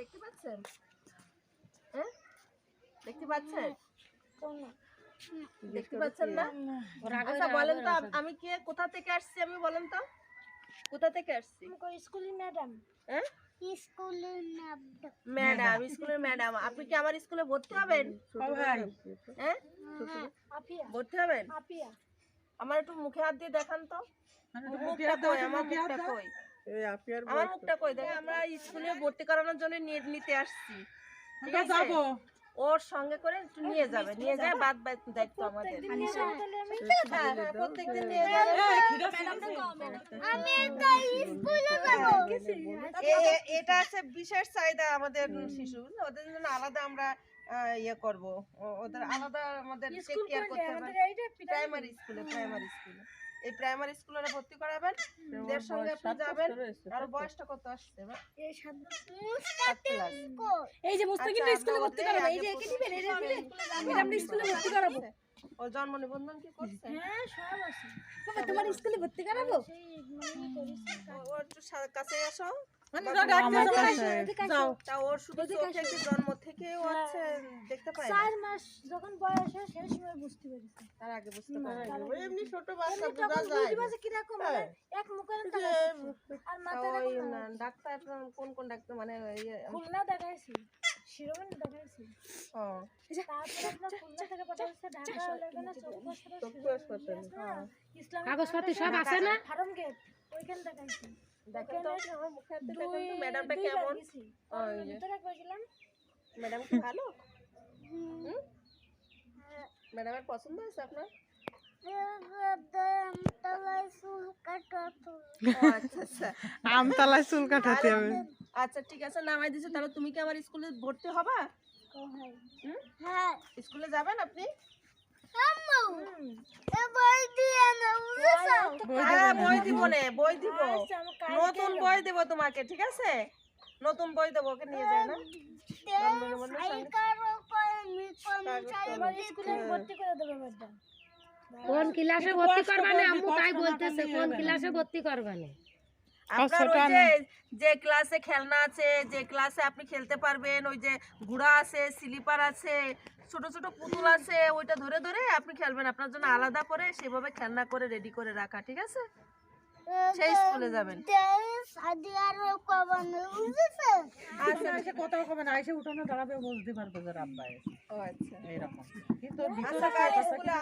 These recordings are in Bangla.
দেখতে পাচ্ছেন? হ্যাঁ? দেখতে পাচ্ছেন? দেখতে পাচ্ছেন না? আচ্ছা বলেন তো আমি কে কোথা থেকে আসছি আমি বলেন তো? কোথা থেকে আসছি? স্কুলের ম্যাডাম। হ্যাঁ? স্কুলের ম্যাডাম। ম্যাডাম স্কুলের ম্যাডাম। আপনি কি আমার স্কুলে ভর্তি হবেন? হ্যাঁ? ভর্তি হবেন? আমার একটু মুখে হাত দিয়ে দেখান তো। মুখটা কই? আমার মুখটা কই? আমার মুখটা কই? দেখ আমরা স্কুলে ভর্তি করানোর জন্য নিয়ে নিতে আসছি। ঠিক আছে? ওর সঙ্গে করে একটু নিয়ে যাবে। নিয়ে যায় বাদ বাদ দায়িত্ব আমাদের। প্রত্যেকদিন নিয়ে যাবে? আমি একটা স্কুলে যাব। এ- এ- এটা আছে বিশেষ চাহিদা আমাদের শিশু। ওদের জন্য আলাদা আমরা ইয়ে করব। ওদের আলাদা আমাদের টেক কেয়ার করতে হবে। প্রাইমারি স্কুলে প্রাইমারি স্কুলে। এই প্রাইমারি স্কুলে ভর্তি করাবেন এর সঙ্গে আপনি যাবেন আর বয়সটা কত আসছে এবার? সাত ক্লাস। এই যে আচ্ছা, স্কুলে ভর্তি করাবো এই যে একে দিবেন এই যে দিবেন আমি এটা আমরা স্কুলে ভর্তি করাবো। ও জন্ম নিবন্ধন কি করছে? হ্যাঁ সব আছে। বাবা তোমার স্কুলে ভর্তি করাবো? ও- একটু কাছে আসো। এদিকে আসো। তা ওর শুধু চোখে কি জন্ম থেকে দেখতে পায় চার মাস যখন বয়স হয় সেই সময় বুঝতে পেরেছি। তার আগে বুঝতে পারে এমনি ছোট বাচ্চা এমনি তখন কীরকম মানে এক মুখের আর মাথা ডাক্তার কোন কোন ডাক্তার মানে ইয়ে, খুলনা দেখাইছি শিরোমণি দেখাইছি। ও, তারপরে আপনার খুলনা থেকে পাঠাচ্ছে ঢাকা ওখানে চক্ষু হাসপাতাল, হ্যাঁ। কাগজপত্র সব আছে না? ফার্ম গেট ওইখানে দেখাইছি। দেখেন তো আমার মুখে হাত দেখেন তো ম্যাডামটা কেমন? গেছি। ওই যে, ভিতরে গেছিলাম ম্যাডাম কি ভালো? হুম? ম্যাডামের পছন্দ হয়েছে আপনার? আচ্ছা আচ্ছা। আমতলায় চুল কাটাতে হবে। আচ্ছা ঠিক আছে নামাই দিছে তাহলে তুমি কি আমার স্কুলে ভর্তি হবা? হুম? হ্যাঁ। স্কুলে যাবেন আপনি? বই দিব নে বই দিব। নতুন বই দেব তোমাকে ঠিক আছে? নতুন বই দেবো ওকে নিয়ে যায় না? কোন ক্লাসে ভর্তি করবানে আম্মু তাই বলতেছে কোন ক্লাসে ভর্তি করবানে আপনার ওই যে যে ক্লাসে খেলনা আছে যে ক্লাসে আপনি খেলতে পারবেন ওই যে ঘোড়া আছে স্লিপার আছে ছোট ছোট পুতুল আছে ওইটা ধরে ধরে আপনি খেলবেন। আপনার জন্য আলাদা করে সেভাবে খেলনা করে রেডি করে রাখা ঠিক আছে? সেই স্কুলে যাবেন। আচ্ছা এসে কোথাও কবে না এসে উঠানো দাঁড়াবে বুঝতে পারবে যে রাব্বা ও আচ্ছা। এইরকম কিন্তু আচ্ছা কাল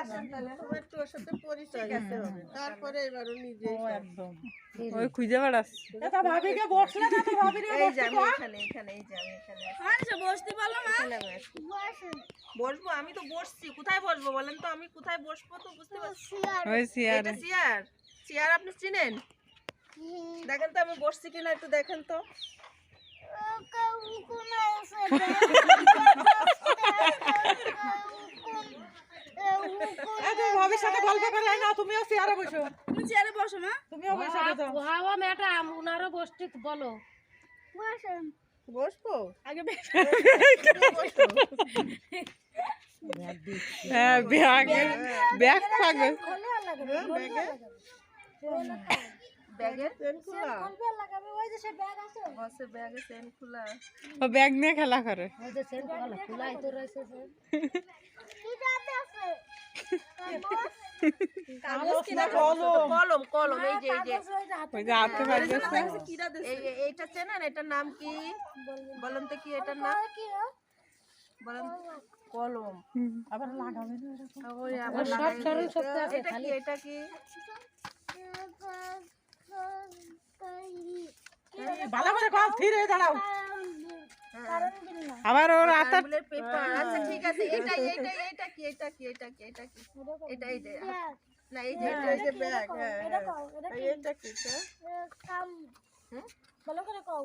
আসেন তাহলে। একটু ওর সাথে পরিচয় গেছে তারপরে এবারও নিজে ও একদম। ওই খুঁজে বেড়াচ্ছে। এটা ভাবিকে বসলে না তো ভাবি এই যে আমি এখানে এখানে এই যে আমি এখানে আছি। বসতে পারল না। এখানে আমি আছি। বসবো আমি তো বসছি। কোথায় বসবো বলেন তো? আমি কোথায় বসবো তো বুঝতে পারছি ওই এটা চেয়ার চেয়ার আপনি চিনেন? দেখেন তো আমি বসছি কিনা একটু দেখেন তো। ভাবির সাথে গল্প করে না তুমিও চেয়ারে বসো। তুমি চেয়ারে বসো না। তুমিও বসে হাওয়া ম্যাডাম উনারও বসতে বলো। বসবো? আগে হ্যাঁ ব্যাগ। খোলে খোলে। ব্যাগের চেন খোলা খোলবে লাগাবে? ওই যে সে ব্যাগ আছে। বসে ব্যাগের চেন খোলা। ও ব্যাগ নিয়ে খেলা করে। ওই যে বলো খোলাই তো রয়েছে সে। কাগজ কিনা কলম? কলম এই যে এই যে। ওই যে হাতে ওই যে হাতে বাজছে এই এইটা চেনেন এটার নাম কি? বলেন তো কি এটার নাম? কি? বলেন। কলম। আবার লাগাবে না এরকম। ওই আবার সব স্মরণ আছে, এটা কি এটা কি? ভালো করে কম স্থির হয়ে দাঁড়াও। আবার ওর পেপার আচ্ছা ঠিক আছে এটা এটা এটা কি এটা কি এটা কি এটা কি? এটা এই যে না এই যে এটা এই যে ব্যাগ হ্যাঁ এটা কও এটা কি? এটা? কাম হুম? ভালো করে কও।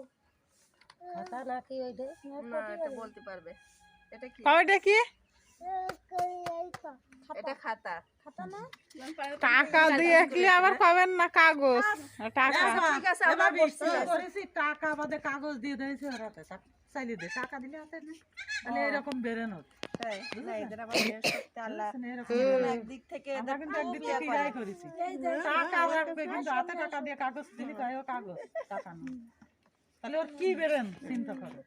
খাতা নাকি ওইটা না এটা বলতে পারবে। এটা কি? কয়টা কি? এটা খাতা খাতা না টাকা দিয়ে কি আবার পাবেন না কাগজ টাকা ঠিক আছে আমার বসছি করেছি টাকা বাদে কাগজ দিয়ে দিয়েছে ওর চাইলে দে টাকা দিলে হাতে না তাহলে এরকম বেরোনো ইয়ে কাগজ দিলি কাগজ টাকা তাহলে ওর কি বেরেন চিন্তা করো